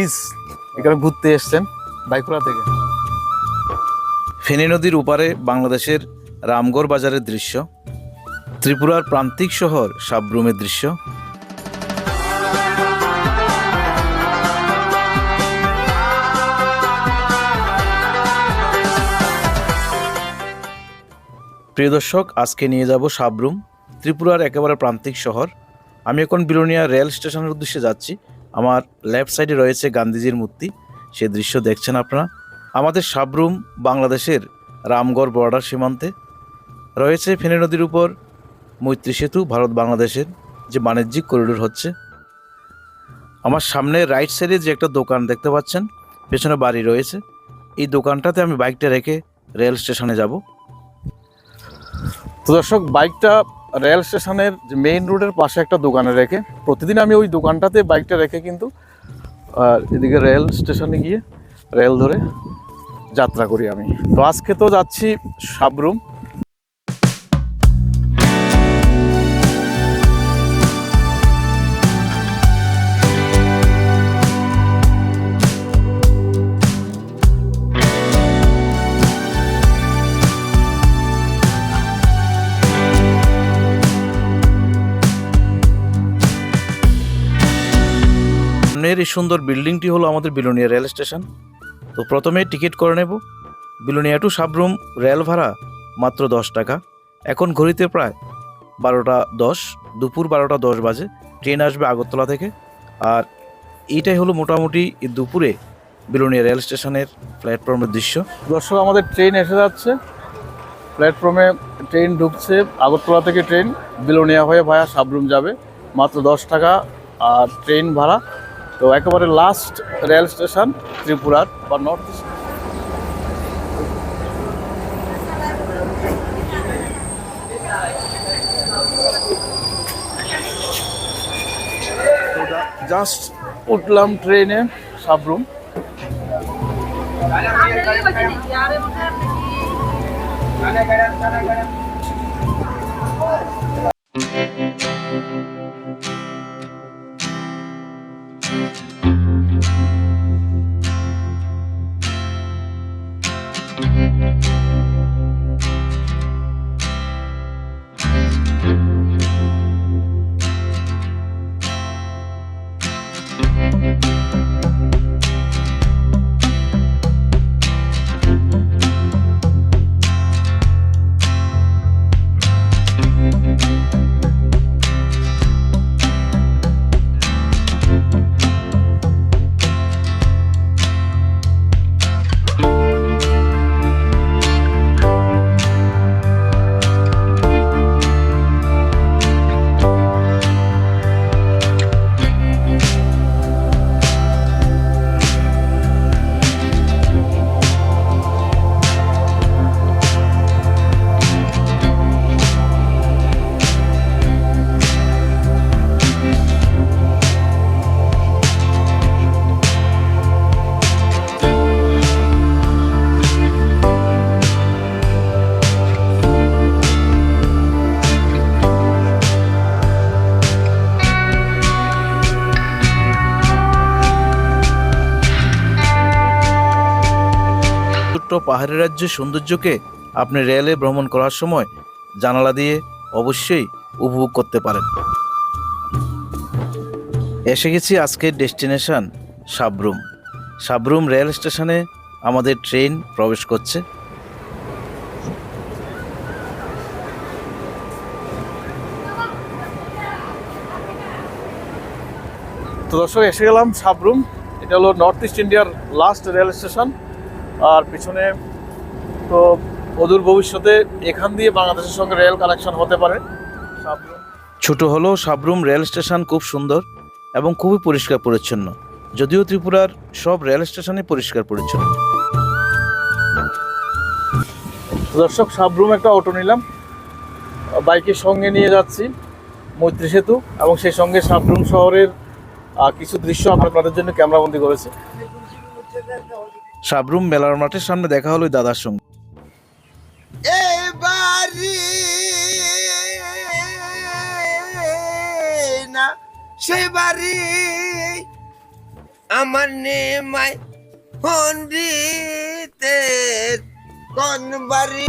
Bridge এখানে ঘুরতে এসছেন বাইকুড়া থেকে। ফেনী নদীর উপারে বাংলাদেশের রামগড় বাজারের দৃশ্য, ত্রিপুরার প্রান্তিক শহর সাবরুমের দৃশ্য। প্রিয় দর্শক, আজকে নিয়ে যাব সাবরুম, ত্রিপুরার একেবারে প্রান্তিক শহর। আমি এখন বিলোনিয়া রেল স্টেশনের উদ্দেশ্যে যাচ্ছি। আমার লেফট সাইডে রয়েছে গান্ধীজির মূর্তি। সে দৃশ্য দেখছেন আপনারা। আমাদের সাবরুম বাংলাদেশের রামগড় বর্ডার সীমান্তে। রয়েছে ফেনী নদীর উপর মৈত্রী সেতু, ভারত বাংলাদেশের যে বাণিজ্যিক করিডোর হচ্ছে। আমার সামনে রাইট সাইডে যে একটা দোকান দেখতে পাচ্ছেন, পেছনে বাড়ি রয়েছে। এই দোকানটাতে আমি বাইকটা রেখে রেল স্টেশনে যাব। তো দর্শক বাইকটা রেল স্টেশনের যে মেইন রোডের পাশে একটা দোকানে রেখে, প্রতিদিন আমি ওই দোকানটাতে বাইকটা রেখে কিন্তু আর এদিকে রেল স্টেশনে গিয়ে রেল ধরে যাত্রা করি আমি। তো আজকে তো যাচ্ছি সাবরুম। সামনের এই সুন্দর বিল্ডিংটি হলো আমাদের বিলোনিয়া রেল স্টেশন। তো প্রথমে টিকিট করে নেব। বিলোনিয়া টু সাবরুম রেল ভাড়া মাত্র দশ টাকা। এখন ঘড়িতে প্রায় বারোটা দশ, দুপুর বারোটা দশ বাজে। ট্রেন আসবে আগরতলা থেকে। আর এইটাই হলো মোটামুটি দুপুরে বিলোনিয়া রেল স্টেশনের প্ল্যাটফর্মের দৃশ্য। দর্শক, আমাদের ট্রেন এসে যাচ্ছে। প্ল্যাটফর্মে ট্রেন ঢুকছে। আগরতলা থেকে ট্রেন বিলোনিয়া হয়ে ভায়া সাবরুম যাবে। মাত্র দশ টাকা। আর ট্রেন ভাড়া তো একেবারে লাস্ট রেল স্টেশন ত্রিপুরার বা নর্থ জাস্ট উঠলাম ট্রেনে সাবরুম পাহাড়ি রাজ্যের সৌন্দর্যকে আপনি রেলে ভ্রমণ করার সময় জানালা দিয়ে অবশ্যই উপভোগ করতে পারেন। এসে গেছি আজকের ডেস্টিনেশন সাবরুম। সাবরুম রেল স্টেশনে আমাদের ট্রেন প্রবেশ করছে। তো দর্শক, এসে গেলাম সাবরুম। এটা হলো নর্থ ইস্ট ইন্ডিয়ার লাস্ট রেল স্টেশন। আর পিছনে তো অদূর ভবিষ্যতে এখান দিয়ে বাংলাদেশের সঙ্গে রেল কানেকশন হতে পারে। ছোট হলেও সাবরুম রেল স্টেশন খুব সুন্দর এবং খুবই পরিষ্কার পরিচ্ছন্ন। যদিও ত্রিপুরার সব রেল স্টেশনই পরিষ্কার পরিচ্ছন্ন। দর্শক সাবরুম একটা অটো নিলাম। বাইকের সঙ্গে নিয়ে যাচ্ছি মৈত্রী সেতু এবং সেই সঙ্গে সাবরুম শহরের কিছু দৃশ্য আমরা আপনাদের জন্য ক্যামেরাবন্দি করেছি। সাবরুম মেলার মাঠের সামনে দেখা হলো দাদার সঙ্গে। না, সেবারে আমার নেমাই হন্ডিতে কোন বাড়ি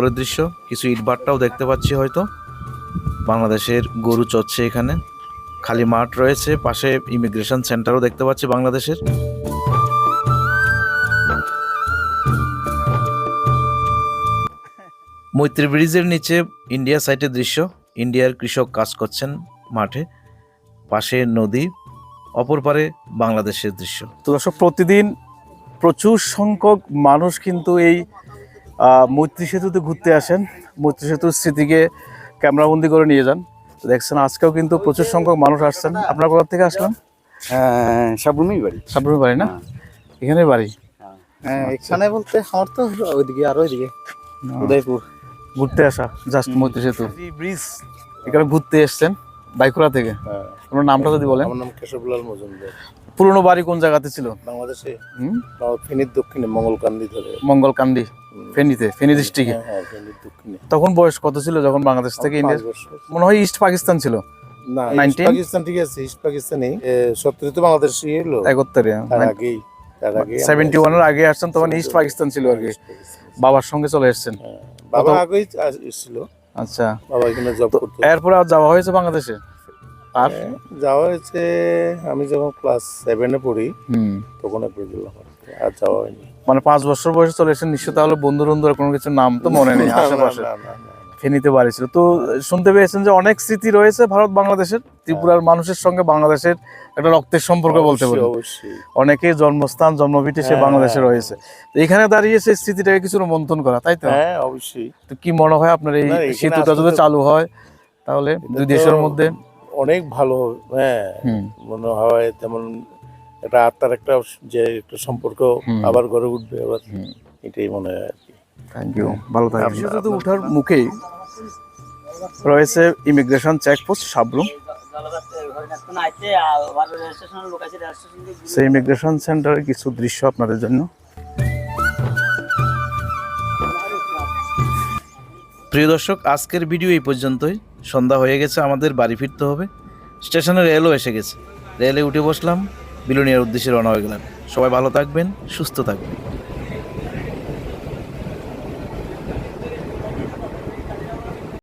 সাগরের দৃশ্য, কিছু ইটভাটাও দেখতে পাচ্ছি হয়তো। বাংলাদেশের গরু চড়ছে এখানে। খালি মাঠ রয়েছে, পাশে ইমিগ্রেশন সেন্টারও দেখতে পাচ্ছি বাংলাদেশের। মৈত্রী ব্রিজের নিচে ইন্ডিয়া সাইটের দৃশ্য, ইন্ডিয়ার কৃষক কাজ করছেন মাঠে। পাশে নদী, অপর পারে বাংলাদেশের দৃশ্য। তো দর্শক, প্রতিদিন প্রচুর সংখ্যক মানুষ কিন্তু এই মৈত্রী সেতুতে ঘুরতে আসেন। মৈত্রী সেতুর স্মৃতিকে ক্যামেরাবন্দি করে নিয়ে যান। দেখছেন আজকেও কিন্তু প্রচুর সংখ্যক মানুষ আসছেন। আপনার কোথা থেকে আসলেন? হ্যাঁ সাবরুমেই বাড়ি। সাবরুমের বাড়ি না? এখানে বাড়ি? হ্যাঁ এখানে বলতে আমার তো ওইদিকে আর ওইদিকে উদয়পুর। ঘুরতে আসা জাস্ট মৈত্রী সেতু। ব্রিজ এখানে ঘুরতে এসছেন বাইকুড়া থেকে। হ্যাঁ। আপনার নামটা যদি বলেন। আমার নাম কেশবলাল মজুমদার। পুরনো বাড়ি কোন জায়গাতে ছিল? বাংলাদেশে। ফেনীর দক্ষিণে মঙ্গলকান্দি ধরে। মঙ্গলকান্দি ফেনীতে ফেনী ডিস্ট্রিক্টে হ্যাঁ হ্যাঁ তখন বয়স কত ছিল যখন বাংলাদেশ থেকে ইন্ডিয়া মনে হয় ইস্ট পাকিস্তান ছিল। না পাকিস্তান ঠিক আছে ইস্ট পাকিস্তানে। সত্তরে তো বাংলাদেশই এলো। একত্তরে তার আগেই আগে সেভেন্টি ওয়ানের আগে আসছেন তখন ইস্ট পাকিস্তান ছিল আর কি। বাবার সঙ্গে চলে এসছেন। বাবা কত- আগেই আস- আচ্ছা। বাবা এখানে জব করতো। এরপরে আর যাওয়া হয়েছে বাংলাদেশে? আর হ্যাঁ, যাওয়া হয়েছে আমি যখন ক্লাস সেভেনে পড়ি হুম। তখন একবার গেলাম আর যাওয়া হয়নি। মানে পাঁচ বছর বয়সে চলে এসেছেন নিশ্চয় তাহলে বন্ধু বন্ধুর কোনো কিছু নাম তো মনে নেই আশেপাশে। ফেনীতে বাড়ি ছিল। তো শুনতে পেয়েছেন যে অনেক স্মৃতি রয়েছে ভারত বাংলাদেশের ত্রিপুরার মানুষের সঙ্গে বাংলাদেশের একটা রক্তের সম্পর্ক বলতে পারি অনেকে জন্মস্থান জন্মভিটি সে হ্যাঁ। বাংলাদেশে রয়েছে। তো এখানে দাঁড়িয়ে সেই স্মৃতিটাকে কিছু মন্থন করা তাই তো? হ্যাঁ অবশ্যই। তো কি মনে হয় আপনার এই সেতুটা যদি চালু হয় তাহলে দুই দেশের মধ্যে? অনেক ভালো হ্যাঁ মনে হয় তেমন একটা আত্মার একটা যে একটা সম্পর্ক আবার গড়ে উঠবে আবার এটাই মনে হয় আর কি। থ্যাংক ইউ ভালো থাকবেন। উঠার মুখেই রয়েছে ইমিগ্রেশন চেকপোস্ট সাবরুম সেই ইমিগ্রেশন সেন্টারের কিছু দৃশ্য আপনাদের জন্য। প্রিয় দর্শক আজকের ভিডিও এই পর্যন্তই। সন্ধ্যা হয়ে গেছে, আমাদের বাড়ি ফিরতে হবে। স্টেশনে রেলও এসে গেছে। রেলে উঠে বসলাম, বিলুনিয়ার উদ্দেশ্যে রওনা হয়ে গেলাম। সবাই ভালো থাকবেন, সুস্থ থাকবেন।